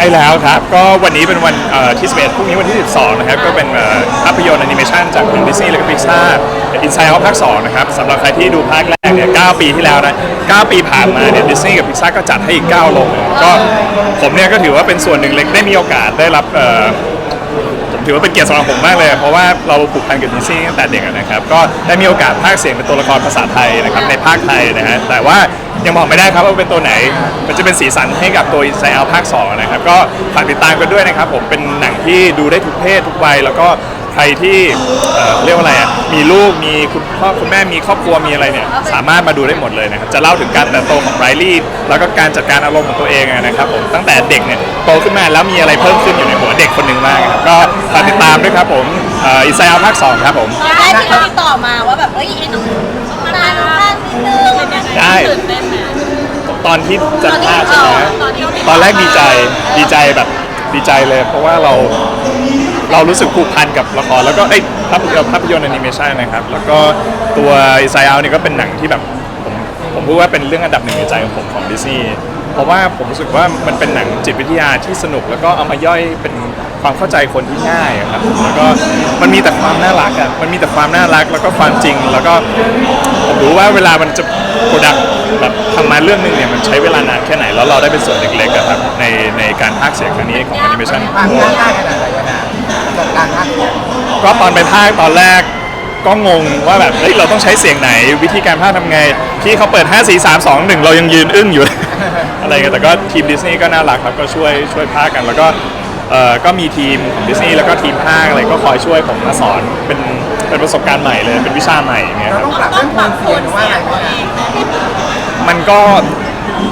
ช่แล้วครับ ก็วันนี้เป็นวันเอ่อที่11พรุ่งนี้วันที่ 12 นะครับ ก็เป็นเอ่อภาพยนตร์แอนิเมชันจากทางดิสนีย์และก็พิกซ่าอินไซด์เอาภาค 2 นะครับสำหรับใครที่ดูภาคแรกเนี่ย 9 ปีที่แล้วนะ 9 ปีผ่านมาเนี่ยดิสนีย์กับพิกซ่าก็จัดให้อีก 9 ลงเลยก็ผมเนี่ยก็ถือว่าเป็นส่วนหนึ่งเล็กได้มีโอกาสได้รับเอ่อ ผมถือว่าเป็นเกียรติสำหรับผมมากเลย เพราะว่าเราผูกพันกับดิสนีย์ตั้งแต่เด็กอะนะครับ ก็ได้มีโอกาสพากย์เสียงเป็นตัวละครภาษาไทยนะครับในภาคไทยนะฮะแต่ว่ายังบอกไม่ได้ครับว่าเป็นตัวไหน มันจะเป็นสีสันให้กับตัวอินไซเอลภาค2นะครับก็ฝากติดตามกันด้วยนะครับผมเป็นหนังที่ดูได้ทุกเพศทุกวัยแล้วก็ ใครที่เอ่อเรียกว่าอะไรอะมีลูกมีคุณพ่อคุณแม่มีครอบครัวมีอะไรเนี่ยสามารถมาดูได้หมดเลยนะครับจะเล่าถึงการเติบโตของไรลี่แล้วก็การจัดการอารมณ์ของตัวเองอะนะครับผมตั้งแต่เด็กเนี่ยโตขึ้นมาแล้วมีอะไรเพิ่มขึ้นอยู่ในหัวเด็กคนหนึ่งมากครับก็ฝากติดตามด้วยครับผมอินไซ e ์ภาค2ครับผม ตอนแรกที่เขาติดต่อมาว่าแบบเฮ้ยไอ้หนุ่มตาลข้างนิดนึงอะไรอย่างเงี้ยได้ ตื่นเต้นไหมตอนที่จะพากย์ใช่ไหม ตอนที่ตอนแรกดีใจดีใจแบบดีใจเลย เพราะว่าเรา เรารู้สึกผูกพันกับละครแล้วก็เอ้ยภาพยนตร์ภาพยนตร์แอนิเมชันนะครับ แล้วก็ตัวอินไซ e ์นี่ก็เป็นหนังที่แบบผมผมพูดว่าเป็นเรื่องอันดับหนึ่งในใจของผมของดิสนีย์เพราะว่าผมรู้สึกว่ามันเป็นหนังจิตวิทยาที่สนุก แล้วก็เอามาย่อยเป็นความเข้าใจคนที่ง่ายอะครับแล้วก็มันมีแต่ความน่ารักอะมันมีแต่ความน่ารักแล้วก็ความจริง แล้วก็ผมรู้ว่าเวลามันจะโปรดักแบบทำมาเรื่องหนึงเนี่ยมันใช้เวลานานแค่ไหนแล้วเราได้เป็นส่วนเล็กๆอะครับในในการพากย์เสียงครั้งนี้ของแอนิเมชัน ความยากง่ายขนาดไหน วะนะกับการพากย์เสียงก็ตอนไปพากย์ตอนแรกก็งงว่าแบบเฮ้ยเราต้องใช้เสียงไหนวิธีการพากย์ทำไงที่เขาเปิด 5 4 3 2 1 เรายังยืนอึ้งอยู่ อะไรเงี้ยแต่ก็ทีมดิสนีย์ก็น่ารักครับก็ช่วยช่วยพากย์กัน แล้วก็เอ่อก็มีทีมของดิสนีย์แล้วก็ทีมพากย์อะไรก็คอยช่วยผมมาสอนเป็นเป็นประสบการณ์ใหม่เลยเป็นวิชาใหม่อย่างเงี้ยคเรารับ ต้องปรับเรื่องโทนเสียงหรือว่าอะไรวะนะมันก็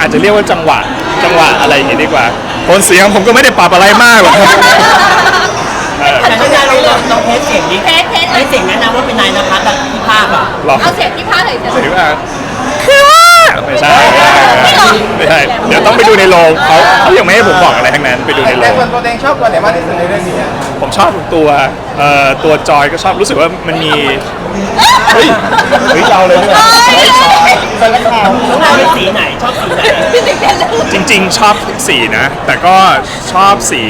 อาจจะเรียกว่าจังหวะจังหวะอะไรอย่างงี้ดีกว่าโทนเสียงผมก็ไม่ได้ปรับอะไรมากหรอกครับเออ แต่ถ้านายลองลองลองเทสเสียงดิเทสเทสเทสเสียงแนะนำว่าเป็นนายนภัสแบบที่ภาพอะลองเอาเสียงที่พากย์หน่อยเถเสียอะงว่าคือว่าไม่ใช่ไม่ใช่เดี๋ยวต้องไปดูในโรงเขาเขายังไม่ให้ผมบอกอะไรทั้งนั้นไปดูในโรแต่งส่วนตัวเองชอบตัวไหนมากที่สุดในเรื่องนี้อะผมชอบทุกตัวเอ่อตัวจอยก็ชอบรู้สึกว่ามันมีเฮ้ยเฮ้ยเราเลยเนี่ยเป็นละครน้องนายเป็นสีไหนชอบสีไหนจริง ๆ ชอบทุกสีนะ แต่ก็ชอบสี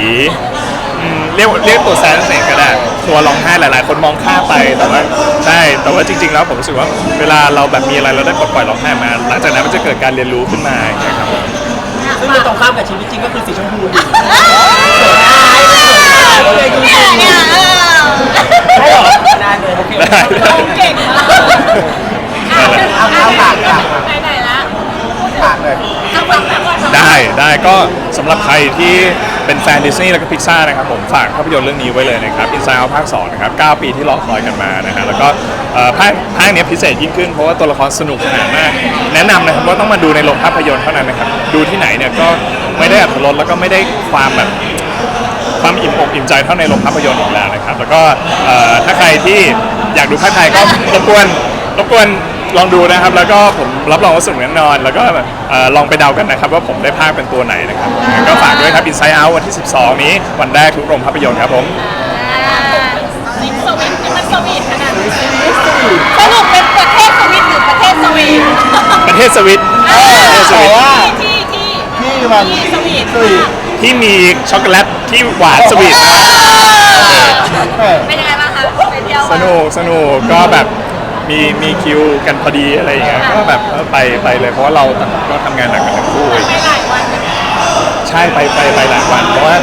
อืม เรียกเรียกตัวแซนเองก็ได้ตัวร้องไห้หลาย ๆ คนมองข้ามไปแต่ว่าใช่แต่ว่าจริง ๆ แล้วผมรู้สึกว่าเวลาเราแบบมีอะไรเราได้ปลดปล่อยร้องไห้มา หลังจากนั้นมันจะเกิดการเรียนรู้ขึ้นมาอย่างเงี้ยครับซึ่งมันตรงข้ามกับชีวิตจริงก็คือสีชมพูดิเนี่ยเนี่ยเออใช่หรอได้เลยโอเคได้เก่งมากนั่นแหละเอาเอาปากปากไหนไหนละปากเลยเอาฟังแบบก่อนได้ได้ก็สำหรับใครที่ เป็นแฟนดิสนีย์แล้วก็พิกซ่านะครับผมฝากภาพยนตร์เรื่องนี้ไว้เลยนะครับ Inside Out ภาค2นะครับ9ปีที่รอคอยกันมานะฮะแล้วก็เอ่อภาคภาคเนี้ยพิเศษยิ่งขึ้นเพราะว่าตัวละครสนุกสนานมาก แนะนำนะครับว่าต้องมาดูในโรงภาพยนตร์เท่านั้นนะครับดูที่ไหนเนี่ยก็ไม่ได้อัตรสแล้วก็ไม่ได้ความแบบ ความอิ่มอกอิ่มใจเท่าในโรงภาพยนตร์อีกแล้วนะครับ แล้วก็เอ่อถ้าใครที่อยากดูภาคไทยก็รบกวนรบกวน ลองดูนะครับ แล้วก็ผมรับรองว่าสนุกแน่นอน แล้วก็เอ่อลองไปเดากันนะครับ ว่าผมได้ภาคเป็นตัวไหนนะครับงั้นก็ฝากด้วยครับ Inside Out วันที่ 12 นี้ วันแรกทุกโรงภาพยนตร์ครับผม สวิตสวิตมันสวีทขนาดไหนสรุปเป็นประเทศสวิตหรือประเทศสวีทประเทศสวิตประเทศสวิตที่ที่ที่มันที่สวีทสุยที่มีช็อกโกแลตที่หวานสวีท เออเป็นยังไงบ้างคะไปเที่ยวสนุกสนุกก็แบบ มีมีคิวกันพอดีอะไรอย่างเงี้ยก็แบบเออไปไปเลยเพราะว่าเราก็ทำงานหนักกันทั้งคู่ไปหลายวันไหมใช่ไปไปไปหลายวันเพราะว่า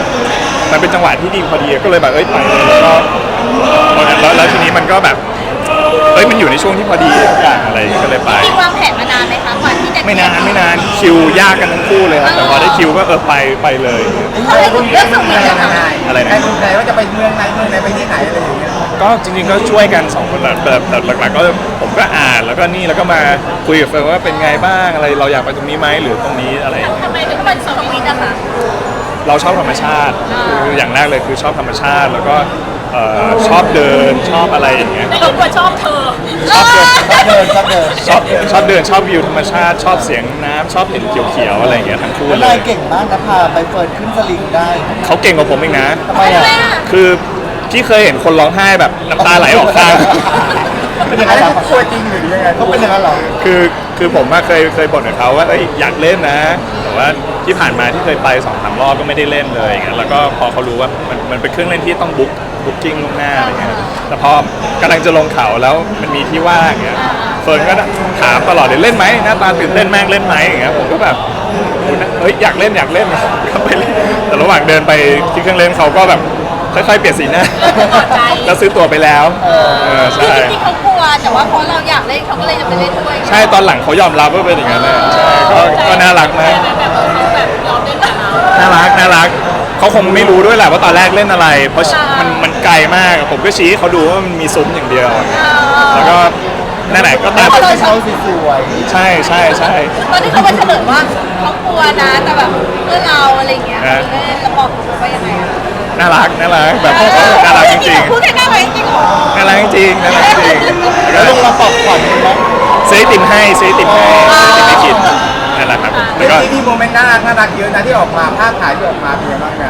มันเป็นจังหวะที่ดีพอดีก็เลยแบบเอ้ยไปเลยแล้วก็แล้วแล้วทีนี้มันก็แบบเอ้ยมันอยู่ในช่วงที่พอดีทุกอย่างอะไรก็เลยไปจริงวางแผนมานานไหมคะก่อนที่จะไม่นานไม่นานคิวยากกันทั้งคู่เลยครับแต่พอได้คิวก็เออไปไปเลยทำไมถึงเลือกสวีทอะอะไรคะอะไรนะใครคุณใครว่าจะไปเมืองไหนเมืองไหนไปที่ไหนอะไรอย่างเงี้ย ก็จริงๆก็ช่วยกันสองคนแหละแต่แต่หลักๆก็ผมก็อ่านแล้วก็นี่แล้วก็มาคุยกับเฟิร์นว่าเป็นไงบ้างอะไรเราอยากไปตรงนี้ไหมหรือตรงนี้อะไรอย่างเงี้ยทำไมถึงเป็นสวีทอะคะเราชอบธรรมชาติคืออย่างแรกเลยคือชอบธรรมชาติแล้วก็เอ่อชอบเดินชอบอะไรอย่างเงี้ย ไม่รู้ว่าชอบเธอชอบเดินชอบเดินชอบเดินชอบชอบเดินชอบวิวธรรมชาติ ชอบเสียงน้ำชอบเห็นเขียวๆอะไรอย่างเงี้ยทั้งคู่เลนายยเก่งมากนะพาไปเฟิร์นขึ้นสลิงได้เขาเก่งกว่าผมเองนะ ทำไมอะคือ พี่เคยเห็นคนร้องไห้แบบน้ำตาไหลออกข้าง เป็นยังไงครับตัวจริงหรือยังไงเขาเป็นอย่างนั้นเหรอคือคือผมอะเคยเคยบ่นกับเขาว่าเอ้ยอยากเล่นนะ แต่ว่าที่ผ่านมาที่เคยไปสองสามรอบก็ไม่ได้เล่นเลยอย่างเงี้ยแล้วก็พอเขารู้ว่ามันมันเป็นเครื่องเล่นที่ต้องบุ๊กบุ๊กิ้งล่วงหน้าอะไรเงี้ยแต่พอกำลังจะลงเขาแล้วมันมีที่ว่างอย่างเงี้ยเฟิร์นก็ถามตลอดเลยเล่นไหมหน้าตาตื่นเต้นมากเล่นไหมอย่างเงี้ยผมก็แบบเฮ้ยอยากเล่นอยากเล่นก็ไปเล่นแต่ระหว่างเดินไปที่เครื่องเล่นเขาก็แบบ ค่อยๆเปลี่ยนสีหน้าใจแล้วซื้อตั๋วไปแล้วเออใช่จริงๆเขากลัวแต่ว่าเพราะเราอยากเล่นเขาก็เลยจะไปเล่นด้วยใช่ตอนหลังเขายอมรับว่าเป็นอย่างนั้นเลยใช่ก็ก็น่ารักมาก แบบเขาแบบยอมเล่นกับเราน่ารักน่ารักเขาคงไม่รู้ด้วยแหละว่าตอนแรกเล่นอะไร เพราะมันมันไกลมากผมก็ชี้ให้เขาดูว่ามันมีซุ้มอย่างเดียว แล้วก็นั่นแหละก็ตามเขาเขาสวยใช่ใช่ใช่ ตอนที่เขาไปเฉลยว่าเขากลัวนะแต่แบบเพื่อเราอะไรอย่างเงี้ยเขาเล่นแล้วบอกผมว่ายังไงอะ น่ารักน่ารักแบบน่ารักจริงพูดแค่น่ารักจริงเหรอๆน่ารักจริงน่ารักจริงๆแล้แล้ววลงมาปลอบขวัญไหมซื้อไอติมให้ซื้อไอติมให้ซื้อไอติมให้กินนั่นแหละครับแล้เรื่วก็องนี้มีโมเมนต์น่ารักน่ารักเยอะนะที่ออกมาภาพถ่ายที่ออกมาเป็นยังไงบ้างไง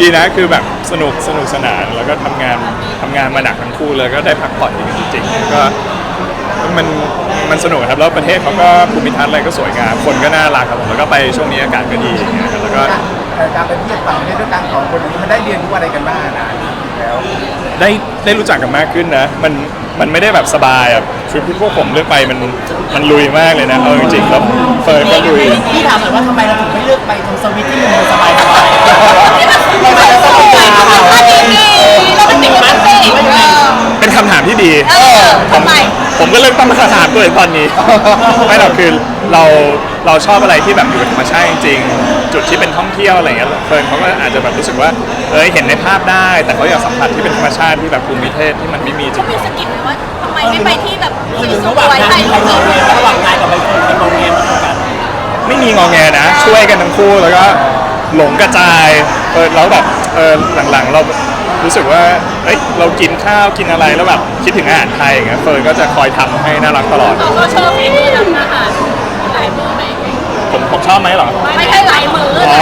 ดีนะคือแบบสนุกสนุกสนานแล้วก็ทำงานทำงานมาหนักทั้งคู่เลยก็ได้พักผ่อนจริงๆก็มันมันสนุกครับแล้วประเทศเขาก็ภูมิทัศน์อะไรก็สวยงามคนก็น่ารักครับผมแล้วก็ไปช่วงนี้อากาศก็ดีอย่างเงี้ยครับแล้วก็ เอ่อการไปเที่ยวต่างประเทศด้วยกันสองคนนี้มันได้เรียนรู้อะไรกันบ้างนะแล้วได้ได้รู้จักกันมากขึ้นนะ มันมันไม่ได้แบบสบายอะทริปที่พวกผมเลือกไปมันมันลุยมากเลยนะเอาจริงๆแล้วเฟิร์นก็ลุยพี่ถามหน่อยว่าทำไมเราถึงไม่เลือกไปตรงสวิตที่มันสบายสบายนี่มันคือแบบสวยอันนี้ดีเราเป็นติดมัน สิเออเป็นคำถามที่ดี เออผมทำไม ผมก็เริ่มตั้งคำถามตัวเองตอนนี้ ไม่หรอกคือเราเราชอบอะไรที่แบบอยู่กับธรรมชาติจริงๆจุดที่เป็นท่องเที่ยวอะไรเงี้ยเฟิร์นเขาก็อาจจะแบบรู้สึกว่าเอ้ยเห็นในภาพได้ แต่เขาอยากสัมผัสที่เป็นธรรมชาติที่แบบภูมิประเทศที่มันไม่มีจริเขาง มีสกิลไหมว่าทำไมไม่ไปที่แบบสหรือระหวว่างยๆงานถ่ายใครรูงปอแงระหว่างงานกับใบเฟิร์นใครงอแงมากกว่ากันไม่มีงอแงนะ ช่วยกันทั้งคู่แล้วก็หลงกระจายเออแล้วแบบเออหลังๆ เรา รู้สึกว่าเอ้ยเรากินข้าวกินอะไรแล้วแบบคิดถึงอาหารไทยอย่างเงี้ยเฟิร์นก็จะคอยทำให้น่ารักตลอดเขาก็ชอบฝีมือทำอาหารหลายมือไหมผมผมชอบไหมเหรอ ไม่ใช่หลายมืออ๋อ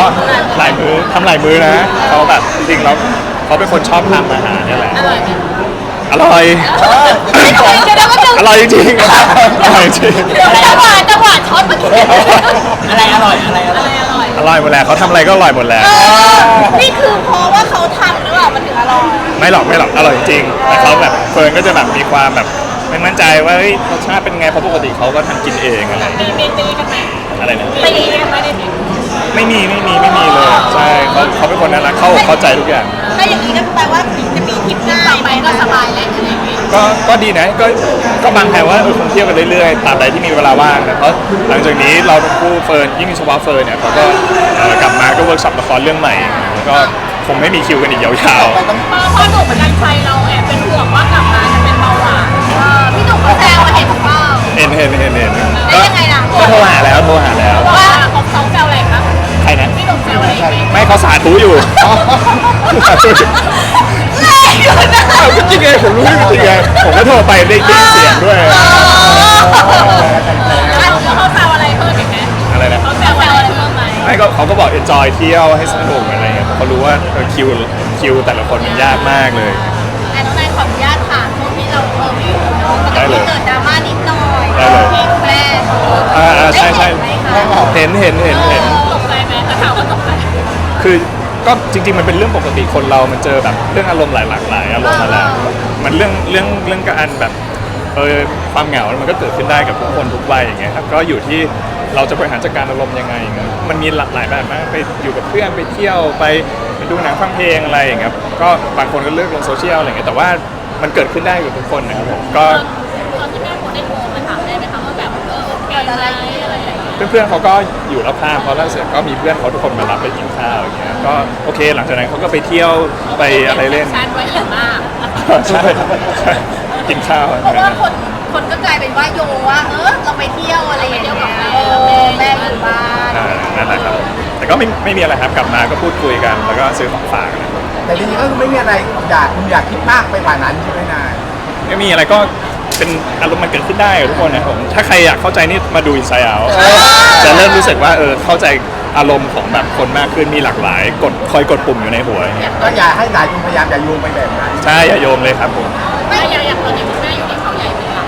หลายมือทำหลายมือนะเขาแบบจริงๆแล้วเขาเป็นคนชอบทำอาหารเนี่ยแหละ อร่อยไหมอร่อย ไม่ต้องเดี๋ยวก็จะอร่อยจริงๆอร่อยจริงจังหวะจังหวะช็อตเมื่อกี้อะไรอร่อยอะไรอร่อยอร่อยอร่อยหมดแล้วเขาทำอะไรก็อร่อยหมดแล้ว นี่คือเพร ไม่หรอกไม่หรอกอร่อยจริงแต่เขาแบบเฟิร์นก็จะแบบมีความแบบไม่มั่นใจว่าเฮ้ยรสชาติเป็นไงเพราะปกติเขาก็ทำกินเองอะไรอย่างมีเงี้ยมีตีกันไหมอะไรนะตีกันไหมในทีไม่มีไม่มีไม่มีเลยใช่เขาเขาเป็นคนน่ารักเข้าเข้าใจทุกอย่าง ถ้าอย่างนี้ก็แปลว่าจะมีทริปหน้าไปก็สบายแล้วอะไรอย่างงี้ก็ก็ดีนะก็ก็บางแผนว่าเออคงเที่ยวกันเรื่อยๆตราบใดที่มีเวลาว่างนะเพราะหลังจากนี้เราทั้งคู่เฟิร์นยิ่งเฉพาะเฟิร์นเนี่ยเขาก็เอ่อกลับมาก็เวิร์กช็อปละครเรื่องใหม่แล้วก็คงไม่มีคิวกันอีกยาวพอพอห ยังไงล่ะก็โทรหาแล้วโทรหาแล้วว่าเขาเขาแซวอะไรคะใครนะพี่หนุ่มแซวอะไรไหมไม่เขาสาธุอยู่สาธุอยู่แรงอยู่นะอ้าวก็จริงไงผมรู้จริงไงผมก็โทรไปได้ยินเสียงด้วยเขาแซวอะไรเพิ่มอีกไหมอะไรนะเขาแซวอะไรเพิ่มไหมไม่ก็เขาก็บอก enjoy เที่ยวให้สนุกอะไรเงี้ยเพราะเขารู้ว่าเออคิวคิวแต่ละคนมันยากมากเลยแต่น้องนายขออนุญาตถามช่วงที่เราเออไม่อยู่เนาะมันได้จะเลมียเกิดดราม่านิดหน่อยได้เลยที่แม่ อ่าอ่าใช่ใช่ได้เห็นไหมคะเห็นเห็นเห็นเห็น ตกใจไหมแต่ถามว่าตกใจคือก็จริงๆ มันเป็นเรื่องปกติคนเรา มันเจอแบบเรื่องอารมณ์หลายหลากหลายอารมณ์มาแล้วมันเรื่องเรื่องเรื่องการแบบเออความเหงา มันก็เกิดขึ้นได้กับทุกคนทุกวัยอย่างเงี้ยครับ ก็อยู่ที่เราจะบริหารจัดการอารมณ์ยังไงอย่างเงี้ยมันมีหลากหลายแบบมาก ไปอยู่กับเพื่อนไปเที่ยวไปไปดูหนังฟังเพลงอะไรอย่างเงี้ยก็บางคนก็เลือกลงโซเชียลอะไรเงี้ย แต่ว่ามันเกิดขึ้นได้กับทุกคนนะครับผม ก็ ตอนที่แม่คนได้โทรมาถามได้ไหมคะว่าแบบเออเกิดอะไรอะไรอย่างเงี้ยเพื่อนๆเขาก็อยู่รับข้างเพราะแล้วเสร็จก็มีเพื่อนเขาทุกคนมารับไปกินข้าวอย่างเงี้ยก็โอเค หลังจากนั้นเขาก็ไปเที่ยวไปอะไรเล่น ชันไว้เยอะมากใช่ใช่กินข้าวเพราะว่าคนคนก็กลายเป็นว่าโยว่าเออเราไปเที่ยวอะไรอย่างเงี้ยเออแม่อยู่บ้านอ่านั่นแหละครับ แต่ก็ไม่ไม่มีอะไรครับกลับมาก็พูดคุยกัน แล้วก็ซื้อของฝากนะแต่จริงๆก็คือไม่มีอะไรอยากคุณอยากคิดมากไปกว่านั้นใช่ไหมนายไม่มีอะไรก็ เป็นอารมณ์มันเกิดขึ้นได้กับทุกคนนะครับผมถ้าใครอยากเข้าใจนี่มาดูอินไซด์เอาจะเริ่มรู้สึกว่าเออเข้าใจอารมณ์ของแบบคนมากขึ้นมีหลากหลายกดคอยกดปุ่มอยู่ในหัวอย่างเงี้ยก็อย่าให้หลายคนพยายามอย่าโยงไปแบบนั้นใช่อย่าโยมเลยครับผมไม่อย่างอย่างตอนนี้คุณแม่อยู่ที่เขาใหญ่ไปแล้ว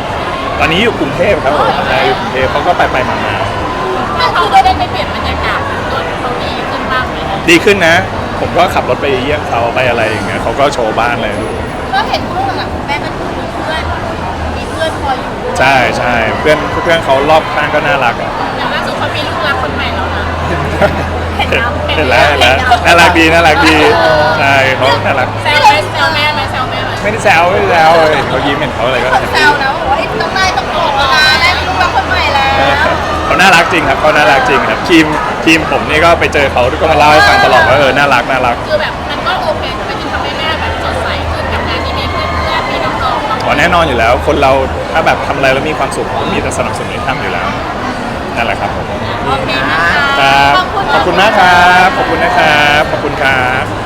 ตอนนี้อยู่กรุงเทพครับผมใช่อยู่กรุงเทพเขาก็ไปไปมามาถ้าเขาได้ไปเปลี่ยนบรรยากาศจนเขาดีขึ้นบ้างไหมคะดีขึ้นนะ ผมก็ขับรถไปเยี่ยมเขาไปอะไรอย่างเงี้ยเขาก็โชว์บ้านเลยดูก็เห็นช่วงหลังๆแม่ก็ ใช่ใช่เพื่อนเพื่อนเขารอบข้างก็น่ารักอะอย่างล่าสุดเขามีลูกรักคนใหม่แล้วนะ เห็นแล้วเห็นแล้วเห็นแล้วน่ารักดีน่ารักดีใช่เขาน่ารักแซวไหมแซวแม่ไหมแซวแม่ไหมไม่ได้แซวไม่ได้แซวเห็นเขายิ้มเห็นเขาอะไรก็คนแฮปแซปี้วนะบอกว่าไอ้ต้องได้ต้องโกรธแล้วนะได้มีลูกรักคนใหม่แล้วเขาน่ารักจริงครับเขาน่ารักจริงครับทีมทีมผมนี่ก็ไปเจอเขาทุกคนมาเล่าให้ฟังตลอดว่าเออน่ารักน่ารัก คือแบบ องๆอ๋อแน่นอนอยู่แล้ว คนเราถ้าแบบทำอะไรแล้วมีความสุขก็มีแต่สนับสนุนให้ทำอยู่แล้วนั่นแหละครับผมโอเคนะคะ ครับขอบคุณขอบคุณมากครับ ขอบคุณนะครับ ขอบคุณครับ